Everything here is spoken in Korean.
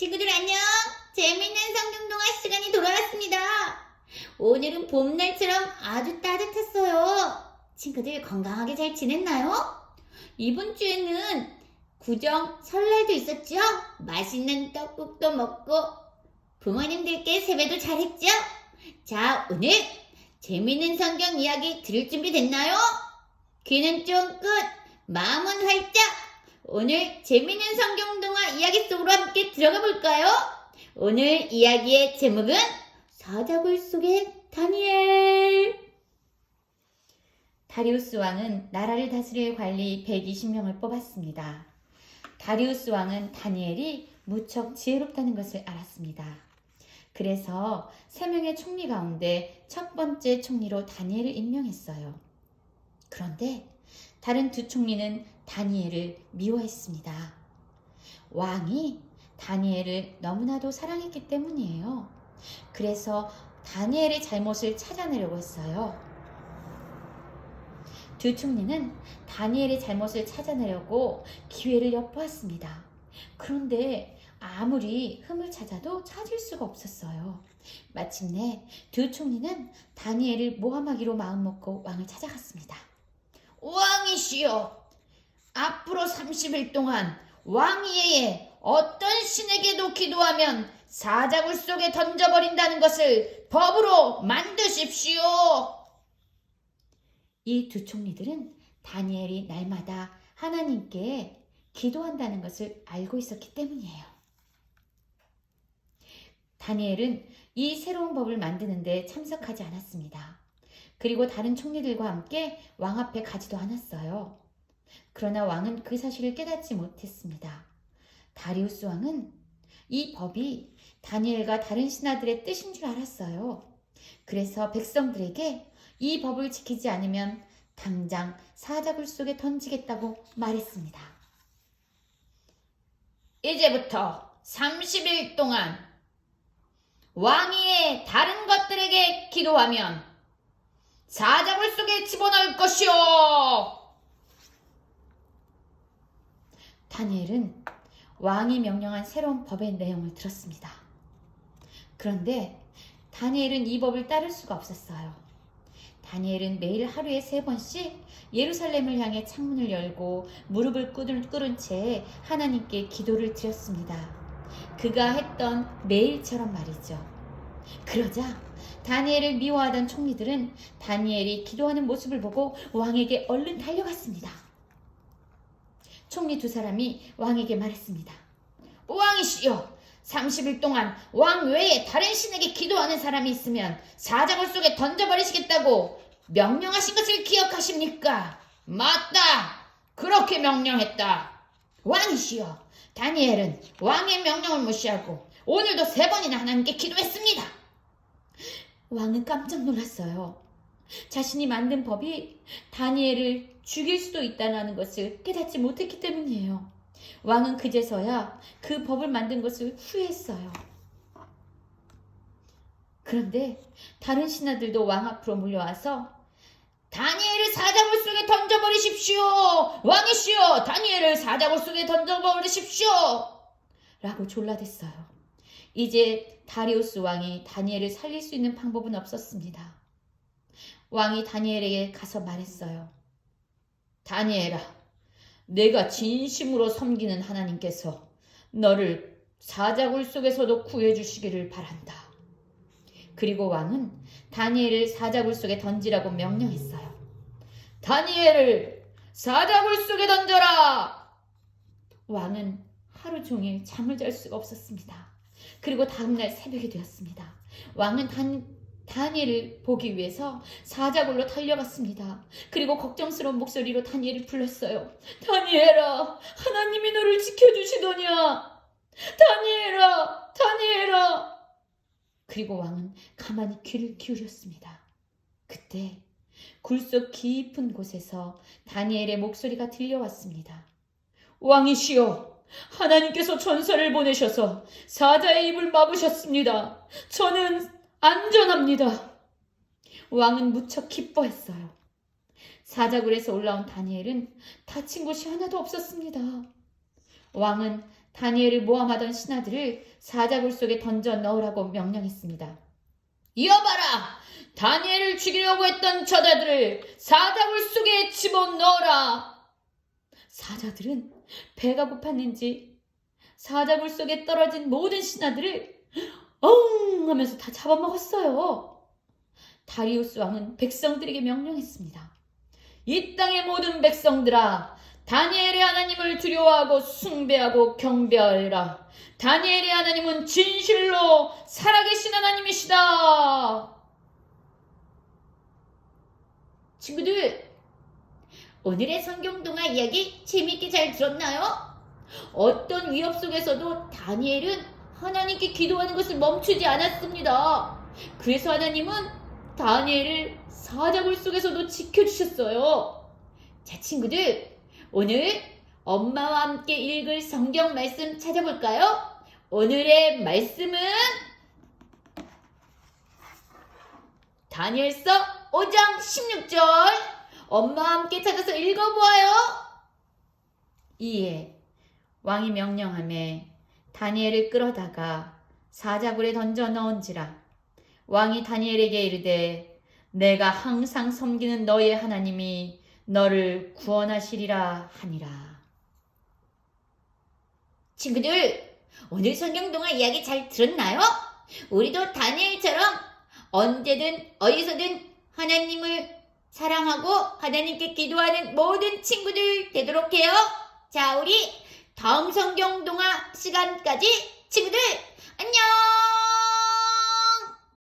친구들 안녕! 재밌는 성경동화 시간이 돌아왔습니다. 오늘은 봄날처럼 아주 따뜻했어요. 친구들 건강하게 잘 지냈나요? 이번 주에는 구정 설날도 있었죠? 맛있는 떡국도 먹고 부모님들께 세배도 잘했죠? 자, 오늘 재밌는 성경 이야기 들을 준비 됐나요? 귀는 쫑긋, 마음은 활짝. 오늘 재밌는 성경 동화 이야기 속으로 함께 들어가 볼까요? 오늘 이야기의 제목은 사자굴 속의 다니엘. 다리우스 왕은 나라를 다스릴 관리 120명을 뽑았습니다. 다리우스 왕은 다니엘이 무척 지혜롭다는 것을 알았습니다. 그래서 세 명의 총리 가운데 첫 번째 총리로 다니엘을 임명했어요. 그런데 다른 두 총리는 다니엘을 미워했습니다. 왕이 다니엘을 너무나도 사랑했기 때문이에요. 그래서 다니엘의 잘못을 찾아내려고 했어요. 두 총리는 다니엘의 잘못을 찾아내려고 기회를 엿보았습니다. 그런데 아무리 흠을 찾아도 찾을 수가 없었어요. 마침내 두 총리는 다니엘을 모함하기로 마음먹고 왕을 찾아갔습니다. 왕이시여, 앞으로 30일 동안 왕위에 어떤 신에게도 기도하면 사자굴 속에 던져버린다는 것을 법으로 만드십시오. 이 두 총리들은 다니엘이 날마다 하나님께 기도한다는 것을 알고 있었기 때문이에요. 다니엘은 이 새로운 법을 만드는데 참석하지 않았습니다. 그리고 다른 총리들과 함께 왕 앞에 가지도 않았어요. 그러나 왕은 그 사실을 깨닫지 못했습니다. 다리우스 왕은 이 법이 다니엘과 다른 신하들의 뜻인 줄 알았어요. 그래서 백성들에게 이 법을 지키지 않으면 당장 사자굴 속에 던지겠다고 말했습니다. 이제부터 30일 동안 왕위의 다른 것들에게 기도하면 사자굴 속에 집어넣을 것이오. 다니엘은 왕이 명령한 새로운 법의 내용을 들었습니다. 그런데 다니엘은 이 법을 따를 수가 없었어요. 다니엘은 매일 하루에 세 번씩 예루살렘을 향해 창문을 열고 무릎을 꿇은 채 하나님께 기도를 드렸습니다. 그가 했던 매일처럼 말이죠. 그러자 다니엘을 미워하던 총리들은 다니엘이 기도하는 모습을 보고 왕에게 얼른 달려갔습니다. 총리 두 사람이 왕에게 말했습니다. 왕이시여, 30일 동안 왕 외에 다른 신에게 기도하는 사람이 있으면 사자굴 속에 던져버리시겠다고 명령하신 것을 기억하십니까? 맞다! 그렇게 명령했다. 왕이시여, 다니엘은 왕의 명령을 무시하고 오늘도 세 번이나 하나님께 기도했습니다. 왕은 깜짝 놀랐어요. 자신이 만든 법이 다니엘을 죽일 수도 있다는 것을 깨닫지 못했기 때문이에요. 왕은 그제서야 그 법을 만든 것을 후회했어요. 그런데 다른 신하들도 왕 앞으로 몰려와서 다니엘을 사자굴 속에 던져버리십시오! 왕이시여! 다니엘을 사자굴 속에 던져버리십시오! 라고 졸라댔어요. 이제 다리우스 왕이 다니엘을 살릴 수 있는 방법은 없었습니다. 왕이 다니엘에게 가서 말했어요. 다니엘아, 내가 진심으로 섬기는 하나님께서 너를 사자굴 속에서도 구해주시기를 바란다. 그리고 왕은 다니엘을 사자굴 속에 던지라고 명령했어요. 다니엘을 사자굴 속에 던져라! 왕은 하루 종일 잠을 잘 수가 없었습니다. 그리고 다음날 새벽이 되었습니다. 왕은 단, 다니엘을 보기 위해서 사자굴로 달려갔습니다. 그리고 걱정스러운 목소리로 다니엘을 불렀어요. 다니엘아, 하나님이 너를 지켜주시더냐? 다니엘아, 다니엘아. 그리고 왕은 가만히 귀를 기울였습니다. 그때 굴속 깊은 곳에서 다니엘의 목소리가 들려왔습니다. 왕이시여, 하나님께서 전설을 보내셔서 사자의 입을 막으셨습니다. 저는 안전합니다. 왕은 무척 기뻐했어요. 사자굴에서 올라온 다니엘은 다친 곳이 하나도 없었습니다. 왕은 다니엘을 모함하던 신하들을 사자굴 속에 던져 넣으라고 명령했습니다. 이어봐라! 다니엘을 죽이려고 했던 저자들을 사자굴 속에 집어넣어라! 사자들은 배가 고팠는지 사자굴 속에 떨어진 모든 신하들을 엉 하면서 다 잡아먹었어요. 다리우스 왕은 백성들에게 명령했습니다. 이 땅의 모든 백성들아, 다니엘의 하나님을 두려워하고 숭배하고 경배하라. 다니엘의 하나님은 진실로 살아계신 하나님이시다. 친구들, 오늘의 성경 동화 이야기 재밌게 잘 들었나요? 어떤 위협 속에서도 다니엘은 하나님께 기도하는 것을 멈추지 않았습니다. 그래서 하나님은 다니엘을 사자굴 속에서도 지켜주셨어요. 자, 친구들, 오늘 엄마와 함께 읽을 성경 말씀 찾아볼까요? 오늘의 말씀은 다니엘서 5장 16절 엄마와 함께 찾아서 읽어보아요. 이에 왕이 명령함에 다니엘을 끌어다가 사자굴에 던져 넣은지라 왕이 다니엘에게 이르되 내가 항상 섬기는 너의 하나님이 너를 구원하시리라 하니라. 친구들, 오늘 성경 동화 이야기 잘 들었나요? 우리도 다니엘처럼 언제든 어디서든 하나님을 사랑하고 하나님께 기도하는 모든 친구들 되도록 해요. 자, 우리 다음 성경 동화 시간까지 친구들 안녕!